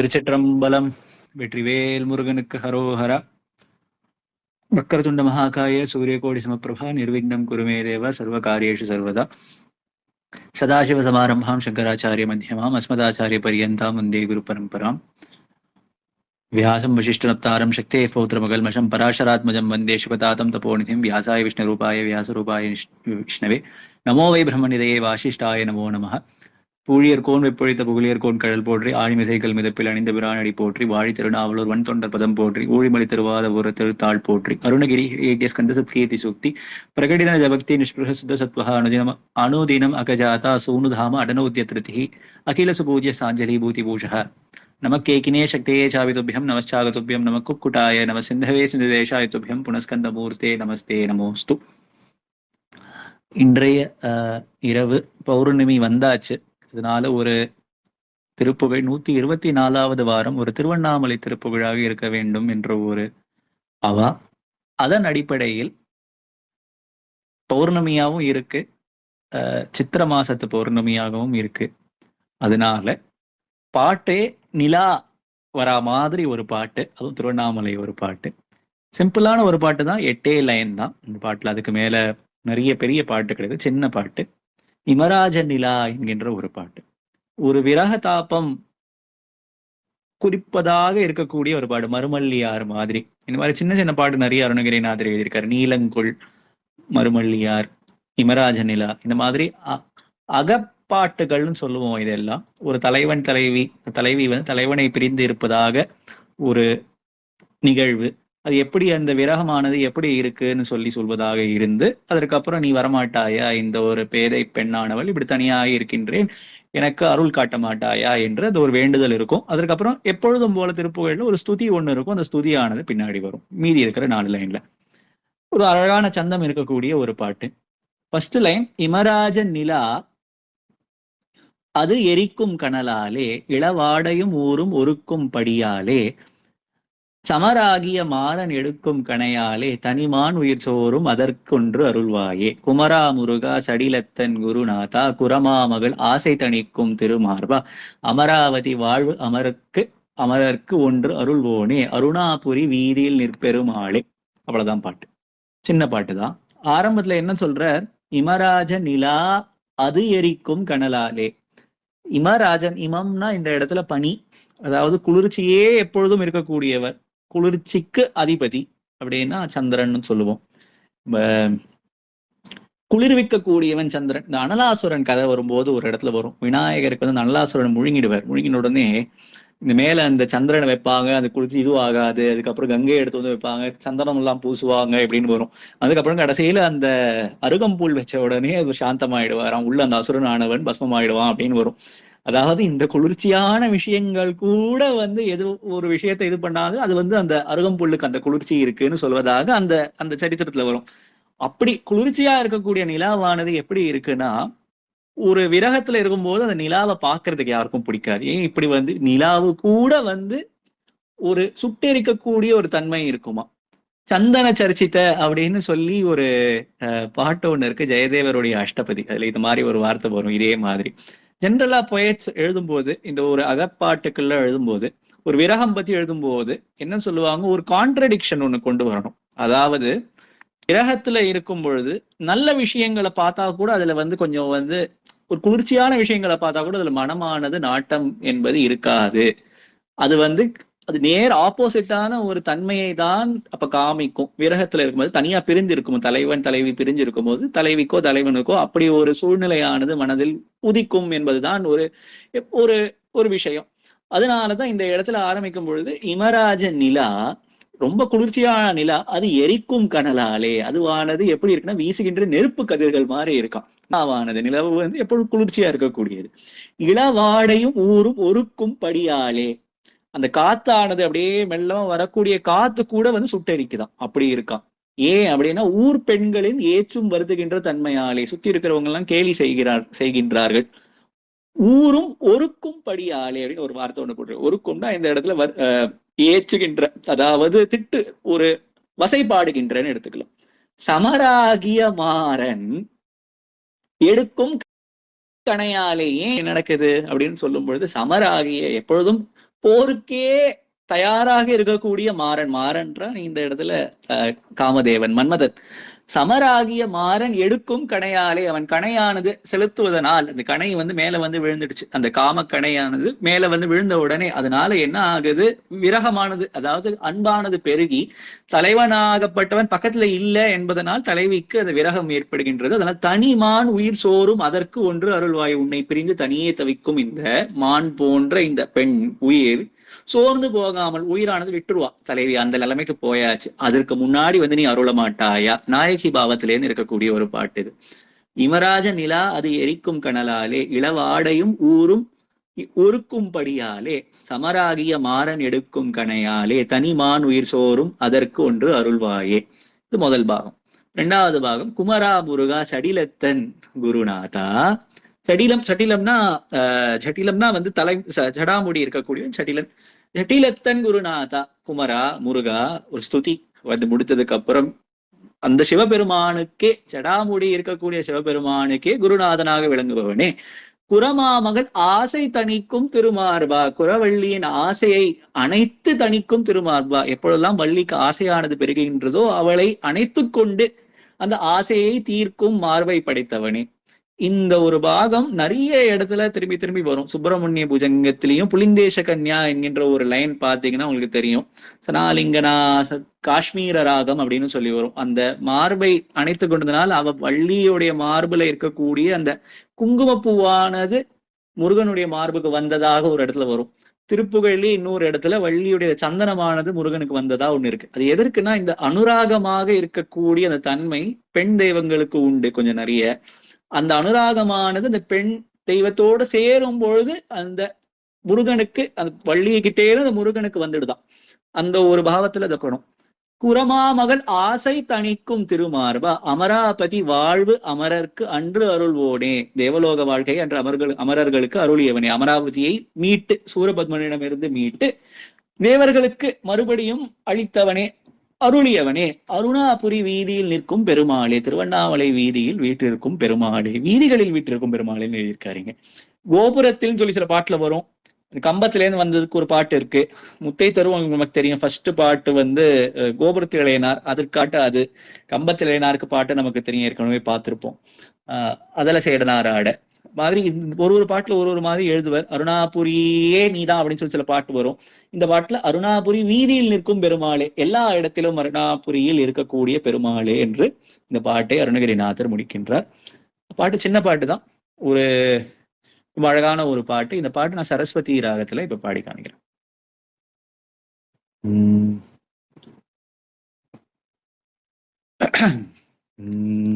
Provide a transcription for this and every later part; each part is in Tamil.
திருச்சிற்றம்பலம் வெற்றிவேல் முருகனுக்கு ஹரோஹரா. வக்கரதுண்ட மகாகாய சூரியகோடி சமப்பிரபா நிர்விக்னம் குருமே தேவ சர்வ காரியேஷு சர்வதா. சதாசிவ சமாரம்பாம் சங்கராச்சாரிய மத்தியமாம் அஸ்மதாச்சாரிய பரியந்தாம் வந்தே குரு பரம்பராம். வியாசம் வசிஷ்டனப்தாரம் சக்தே பௌத்திரமகல்மஷம் பராசராத்மஜம் வந்தே சுகதாதம் தபோநிதிம் வியாசாய விஷ்ணு ரூபாய வியாசரூபாய நிஷ்- விஷ்ணவே. நமோ வை பிரம்மநிதையே வாசிஷ்டாய நமோ நமः பூழியர்கோன் வெப்பொழித்த புகழியர்கோன் கடல் போற்றி ஆழிமிசைகள் மிதப்பில் அணிந்த பிரானடி போற்றி வாழி திருநாவலூர் வன் தொண்டர் பதம் போற்றி ஊழிமலி திருவாத ஒரு திருத்தாள் போற்றி அருணகிரி ஏட்டிய ஸ்கந்த சத்கீர்த்தி சூக்தி பிரகடின ஜபக்தி நிஷ்பிருக சுத்த சத்வஹ அனுதினம் அனுதினம் அகஜாதா சூனுதாம அடனோத்திய திருதி அகில சுபூஜ்ய சாஞ்சலி பூதி பூஷக. நமக்கேக்கினே சக்தியே சாவிதுபியம் நமச்சாகதுபியம் நம குக்குட்டாய நம சிந்தவே சிந்துதேஷாய புனஸ்கந்த மூர்த்தே நமஸ்தே நமோஸ்து. இன்றைய இரவு பௌர்ணமி வந்தாச்சு. அதனால ஒரு திருப்புகை நூத்தி இருபத்தி நாலாவது வாரம் ஒரு திருவண்ணாமலை திருப்புகழாக இருக்க வேண்டும் என்ற ஒரு அவா. அதன் அடிப்படையில் பௌர்ணமியாவும் இருக்கு. சித்திர மாசத்து பௌர்ணமியாகவும் இருக்கு. அதனால பாட்டே நிலா வரா மாதிரி ஒரு பாட்டு அதுவும் திருவண்ணாமலை ஒரு பாட்டு. சிம்பிளான ஒரு பாட்டு தான் எட்டே லைன் தான். இந்த பாட்டுல அதுக்கு மேல நிறைய பெரிய பாட்டு கிடையாது சின்ன பாட்டு. இமராஜ நிலா என்கின்ற ஒரு பாட்டு. ஒரு விரக தாபம் குறிப்பதாக இருக்கக்கூடிய ஒரு பாடு. மறுமல்லியார் மாதிரி. இந்த மாதிரி சின்ன சின்ன பாட்டு நிறைய அருணகிரிநாதர் எழுதியிருக்காரு. நீலங்குள் மறுமல்லியார் இமராஜ நிலா இந்த மாதிரி அ- அகப்பாட்டுகள்னு சொல்லுவோம் இதெல்லாம். ஒரு தலைவன் தலைவி தலைவி வந்து தலைவனை பிரிந்து இருப்பதாக ஒரு நிகழ்வு. அது எப்படி அந்த விரகமானது எப்படி இருக்குன்னு சொல்லி சொல்வதாக இருந்து அதற்கப்புறம் நீ வரமாட்டாயா? இந்த ஒரு பேதை பெண்ணானவள் இப்படி தனியாக இருக்கின்றேன். எனக்கு அருள் காட்ட மாட்டாயா? என்று அது ஒரு வேண்டுதல் இருக்கும். அதற்கப்புறம் எப்பொழுதும் போல திருப்புகழ்ல ஒரு ஸ்துதி ஒன்று இருக்கும். அந்த ஸ்துதியானது பின்னாடி வரும். மீதி இருக்கிற நாலு லைன்ல ஒரு அழகான சந்தம் இருக்கக்கூடிய ஒரு பாட்டு. ஃபர்ஸ்ட் லைன் இமராஜ நிலா அது எரிக்கும் கனலாலே இளவாடையும் ஊரும் ஒருக்கும் படியாலே சமராகிய மாறன் எடுக்கும் கணையாலே தனிமான் உயிர் சோறும் அதற்கொன்று அருள்வாயே. குமரா முருகா சடிலத்தன் குருநாதா குரமாமகள் ஆசை தணிக்கும் திருமார்பா. அமராவதி வாழ்வு அமருக்கு அமரர்க்கு ஒன்று அருள்வோனே. அருணாபுரி வீதியில் நிற்பெருமாளே அவ்வளவுதான் பாட்டு. சின்ன பாட்டு தான். ஆரம்பத்துல என்ன சொல்றார்? இமராஜ நிலா அது எரிக்கும் கனலாலே. இமராஜன் இமம்னா இந்த இடத்துல பனி. அதாவது குளிர்ச்சியே எப்பொழுதும் இருக்கக்கூடியவர். குளிர்ச்சிக்கு அதிபதி அப்படின்னா சந்திரன் சொல்லுவோம். ப- குளிர்விக்க கூடியவன் சந்திரன். இந்த அனலாசுரன் கதை வரும்போது ஒரு இடத்துல வரும். விநாயகருக்கு வந்து அனலாசுரன் முழுங்கிடுவார். முழுங்கின உடனே இந்த மேல அந்த சந்திரனை வைப்பாங்க. அது குளிர்ச்சி இதுவும் ஆகாது. அதுக்கப்புறம் கங்கை எடுத்து வந்து வைப்பாங்க. சந்தனம் எல்லாம் பூசுவாங்க இப்படின்னு வரும். அதுக்கப்புறம் கடைசியில அந்த அருகம்புல் வச்ச உடனே அது சாந்தமாயிடுவாராம். உள்ள அந்த அசுரன் ஆனவன் பஸ்மமாயிடுவான் அப்படின்னு வரும். அதாவது இந்த குளிர்ச்சியான விஷயங்கள் கூட வந்து எது ஒரு விஷயத்தை இது பண்ணாது அது வந்து அந்த அருகம்புல்லுக்கு அந்த குளிர்ச்சி இருக்குன்னு சொல்வதாக அந்த அந்த சரித்திரத்துல வரும். அப்படி குளிர்ச்சியா இருக்கக்கூடிய நிலாவானது எப்படி இருக்குன்னா ஒரு விரகத்துல இருக்கும்போது அந்த நிலாவை பாக்குறதுக்கு யாருக்கும் பிடிக்காது. ஏன் இப்படி வந்து நிலாவு கூட வந்து ஒரு சுட்டெரிக்கக்கூடிய ஒரு தன்மை இருக்குமா? சந்தன சர்ச்சித்த அப்படின்னு சொல்லி ஒரு அஹ், பாட்டு ஒண்ணு இருக்கு ஜெயதேவருடைய அஷ்டபதி. அதுல இது மாதிரி ஒரு வார்த்தை வரும் இதே மாதிரி. ஜென்ரலா பொயட்ஸ் எழுதும்போது இந்த ஒரு அகப்பாட்டுக்குள்ள எழுதும்போது ஒரு விரகம் பத்தி எழுதும்போது என்ன சொல்லுவாங்க? ஒரு கான்ட்ரடிக்ஷன் ஒன்று கொண்டு வரணும். அதாவது விரகத்துல இருக்கும் பொழுது நல்ல விஷயங்களை பார்த்தா கூட அதுல வந்து கொஞ்சம் வந்து ஒரு குளிர்ச்சியான விஷயங்களை பார்த்தா கூட அதுல மனமானது நாட்டம் என்பது இருக்காது. அது வந்து அது நேர் ஆப்போசிட்டான ஒரு தன்மையை தான் அப்ப காமிக்கும். விரகத்துல இருக்கும்போது தனியா பிரிந்து இருக்கும் தலைவன் தலைவி பிரிஞ்சு இருக்கும்போது தலைவிக்கோ தலைவனுக்கோ அப்படி ஒரு சூழ்நிலையானது மனதில் உதிக்கும் என்பதுதான் ஒரு ஒரு ஒரு விஷயம். அதனாலதான் இந்த இடத்துல ஆரம்பிக்கும் பொழுது இமராஜ நிலா ரொம்ப குளிர்ச்சியான நிலா அது எரிக்கும் கனலாலே அதுவானது எப்படி இருக்குன்னா வீசுகின்ற நெருப்பு கதிர்கள் மாதிரி இருக்கான் நிலாவானது நிலவு வந்து எப்பொழுது குளிர்ச்சியா இருக்கக்கூடியது. இளவாடையும் ஊரும் ஒருக்கும் படியாலே அந்த காத்தானது அப்படியே மெல்லமா வரக்கூடிய காத்து கூட வந்து சுட்டெரிக்குதான் அப்படி இருக்கான். ஏன் அப்படின்னா ஊர் பெண்களின் ஏற்றும் வருதுகின்ற தன்மையாலே சுத்தி இருக்கிறவங்க எல்லாம் கேலி செய்கிறார் செய்கின்றார்கள். ஊரும் ஒருக்கும் படியாலே அப்படின்னு ஒரு வார்த்தை ஒண்ணு போட்டு ஒருக்கும்னா இந்த இடத்துல அஹ் ஏச்சுகின்ற அதாவது திட்டு ஒரு வசைப்பாடுகின்றன்னு எடுத்துக்கலாம். சமராகிய மாறன் எடுக்கும் கணையாலே ஏன் நடக்குது அப்படின்னு சொல்லும் பொழுது சமராகிய எப்பொழுதும் போருக்கே தயாராக இருக்கக்கூடிய மாறன். மாறன்றா இந்த இடத்துல காமதேவன் மன்மதன். சமராகிய மாறன் எடுக்கும் கணையாலே அவன் கணையானது செலுத்துவதனால் அந்த கணை வந்து மேல வந்து விழுந்துடுச்சு. அந்த காம கணையானது மேல வந்து விழுந்த உடனே அதனால என்ன ஆகுது? விரகமானது அதாவது அன்பானது பெருகி தலைவனாகப்பட்டவன் பக்கத்துல இல்ல என்பதனால் தலைவிக்கு அது விரகம் ஏற்படுகின்றது. அதனால் தனிமான் உயிர் சோறும் அதற்கு ஒன்று அருள்வாய். உன்னை பிரிந்து தனியே தவிக்கும் இந்த மான் போன்ற இந்த பெண் உயிர் சோர்ந்து போகாமல் உயிரானது விட்டுருவா. தலைவி அந்த நிலைமைக்கு போயாச்சு. அதற்கு முன்னாடி வந்து நீ அருள மாட்டாயா? நாயகி பாவத்திலேருந்து இருக்கக்கூடிய ஒரு பாட்டு இது. இமராஜ நிலா அது எரிக்கும் கனலாலே இளவாடையும் ஊரும் இ- ஒருக்கும்படியாலே சமராகிய மாறன் எடுக்கும் கணையாலே தனிமான் உயிர் சோறும் அதற்கு ஒன்று அருள்வாயே. இது முதல் பாகம். இரண்டாவது பாகம். குமரா முருகா சடிலத்தன் குருநாதா சடிலம் சட்டிலம்னா ஆஹ் சட்டிலம்னா வந்து தலை ஜடாமுடி இருக்கக்கூடிய சட்டிலன் ஜட்டிலத்தன் குருநாதா குமரா முருகா ஒரு ஸ்துதி வந்து முடித்ததுக்கு அப்புறம் அந்த சிவபெருமானுக்கே ஜடாமுடி இருக்கக்கூடிய சிவபெருமானுக்கே குருநாதனாக விளங்குபவனே. குரமாமகள் ஆசை தணிக்கும் திருமார்பா குரவள்ளியின் ஆசையை அனைத்து தணிக்கும் திருமார்பா எப்பொழுதெல்லாம் வள்ளிக்கு ஆசையானது பெருகுகின்றதோ அவளை அணைத்துக் கொண்டு அந்த ஆசையை தீர்க்கும் மார்பை படைத்தவனே. இந்த ஒரு பாகம் நிறைய இடத்துல திரும்பி திரும்பி வரும். சுப்பிரமணிய புஜங்கத்திலையும் புலிந்தேச கன்யா என்கின்ற ஒரு லைன் பாத்தீங்கன்னா உங்களுக்கு தெரியும். சனாலிங்கனா காஷ்மீர ராகம் அப்படின்னு சொல்லி வரும். அந்த மார்பை அணைத்து கொண்டதுனால் அவ வள்ளியுடைய மார்புல இருக்கக்கூடிய அந்த குங்குமப்பூவானது முருகனுடைய மார்புக்கு வந்ததாக ஒரு இடத்துல வரும். திருப்புகழி இன்னொரு இடத்துல வள்ளியுடைய சந்தனமானது முருகனுக்கு வந்ததா ஒண்ணு இருக்கு. அது எதற்குன்னா இந்த அனுராகமாக இருக்கக்கூடிய அந்த தன்மை பெண் தெய்வங்களுக்கு உண்டு கொஞ்சம் நிறைய. அந்த அனுராகமானது அந்த பெண் தெய்வத்தோட சேரும் பொழுது அந்த முருகனுக்கு அந்த வள்ளியகிட்டே அந்த முருகனுக்கு வந்துடுதான். அந்த ஒரு பாவத்துல தக்கணும் குரமா குரமாமகள் ஆசை தணிக்கும் திருமார்பா அமராபதி வாழ்வு அமரர்க்கு அன்று அருள்வோனே. தேவலோக வாழ்க்கை அன்று அமர்கள் அமரர்களுக்கு அருளியவனே. அமராவதியை மீட்டு சூரபத்மனிடமிருந்து மீட்டு தேவர்களுக்கு மறுபடியும் அளித்தவனே. அருளியவனே. அருணாபுரி வீதியில் நிற்கும் பெருமாளே திருவண்ணாமலை வீதியில் வீட்டிற்கும் பெருமாளே வீதிகளில் வீட்டிற்கும் பெருமாளேன்னு எழுதியிருக்காருங்க. கோபுரத்தில் சொல்லி சில பாட்டுல வரும். கம்பத்துல இருந்து வந்ததுக்கு ஒரு பாட்டு இருக்கு. முத்தை தருவம் நமக்கு தெரியும். ஃபர்ஸ்ட் பாட்டு வந்து கோபுரத்தில் இளையனார் அதற்காட்டு அது கம்பத்தில் இளையனாருக்கு பாட்டு நமக்கு தெரியும். ஏற்கனவே பார்த்திருப்போம். ஆஹ் அதல சேடனார் ஆட. மாதிரி ஒரு ஒரு பாட்டுல ஒரு ஒரு மாதிரி எழுதுவர். அருணாபுரியே நீதான் அப்படின்னு சொல்லி சில பாட்டு வரும். இந்த பாட்டுல அருணாபுரி வீதியில் நிற்கும் பெருமாளே எல்லா இடத்திலும் அருணாபுரியில் இருக்கக்கூடிய பெருமாளே என்று இந்த பாட்டை அருணகிரிநாதர் முடிக்கின்றார். பாட்டு சின்ன பாட்டு தான். ஒரு அழகான ஒரு பாட்டு. இந்த பாட்டு நான் சரஸ்வதி ராகத்துல இப்ப பாடி காமிக்கிறேன். உம்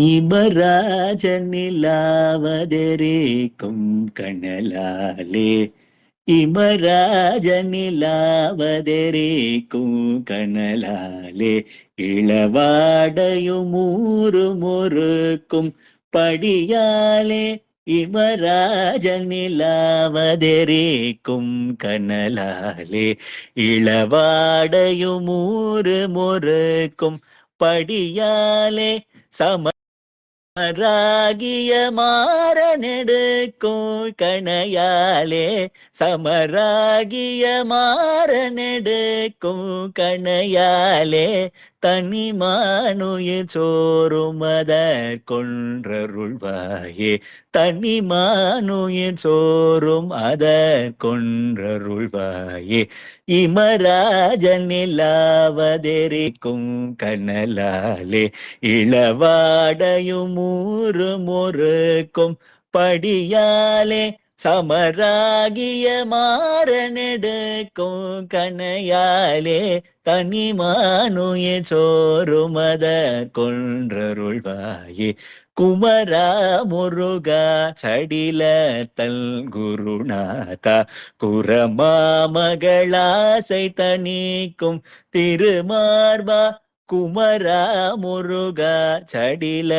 உம் இமராஜ நிலாவதரேக்கும் கணலாலே இமராஜ நிலாவதரேக்கும் கணலாலே இளவாடையும் ஊரும் ஒருக்கும் படியாலே. இமராஜ சமராகிய மாறனெடுக்கும் கணையாலே சமராகிய மாறனெடுக்கும் கணையாலே தனிமானுயிர் சோறும் அதற்கொன்றருள்வாயே தனிமானுயிர் சோறும் அதற்கொன்றருள்வாயே இமராஜன் நிலாவதெரிக்கும் கனலாலே இளவாடையும் நூறு முறுக்கும் படியாலே சமராகிய மாறனெடுக்கும் கணையாலே தனிமானுய சோறுமத கொன்றருள்வாயே. குமரா முருகா சடில தல் குருநாதா. குரமா மகளாசை தணிக்கும் திருமார்பா குமரா முருகா சடில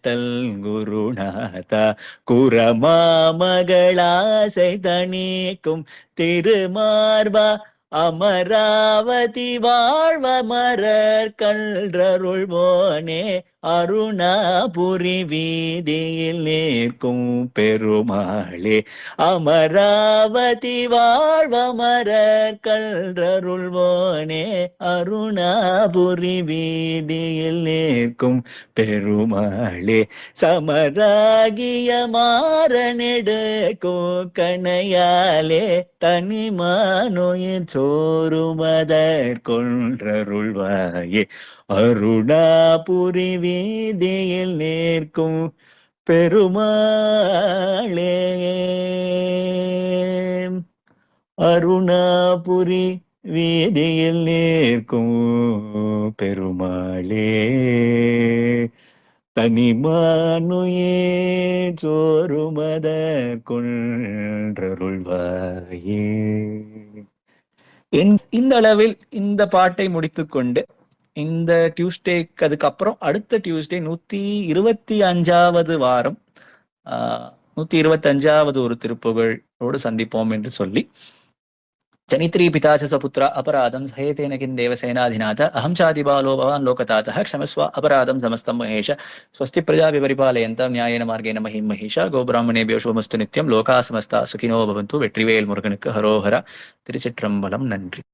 தல் குருநாதா குரமாமகளாசை தணிக்கும் திருமார்பா அமராவதி வாழ்வ மரர் கன்றருள்வோனே. அருணாபுரி வீதியில் நிற்கும் பெருமாளே. அமராவதி வாழ்வமரர் கல்றருள்வோனே அருணாபுரி வீதியில் நிற்கும் பெருமாளே. சமராகிய மாறனெடுக்கும் கணையாலே தனிமானோயின் சோறுமதற் கொன்றருள்வாயே அருணாபுரி வீதியில் நிற்கும் பெருமாளே. அருணாபுரி வீதியில் நிற்கும் பெருமாளே. தனிமானுயே சோறுமத கொன்றருள்வாயே இந்த அளவில் இந்த பாட்டை முடித்துக்கொண்டு இந்த டியூஸ்டேக்கு அதுக்கப்புறம் அடுத்த டியூஸ்டே நூத்தி இருபத்தி அஞ்சாவது வாரம் நூத்தி இருபத்தி அஞ்சாவது ஒரு திருப்புகழோடு சந்திப்போம் என்று சொல்லி. ஜனித்ரி பிதாச்ச சபுத்திர அபராதம் சஹேதேன கிம் தேவசேனாதிநாத அஹம் சாதி பாலோ பவான் லோகதாத க்ஷமஸ்வ அபராதம் சமஸ்தம் மகேஷ ஸ்வஸ்தி பிரஜாபி பரிபாலயந்தம் நியாயன மார்கேன மஹிம் மகேஷ கோபிராமணேபியோ சோமஸ்து நித்யம் லோகா சமஸ்தா சுகினோ பவந்து வெற்றிவேல் முருகனுக்கு ஹரோஹரா திருச்சிற்றம்பலம் நன்றி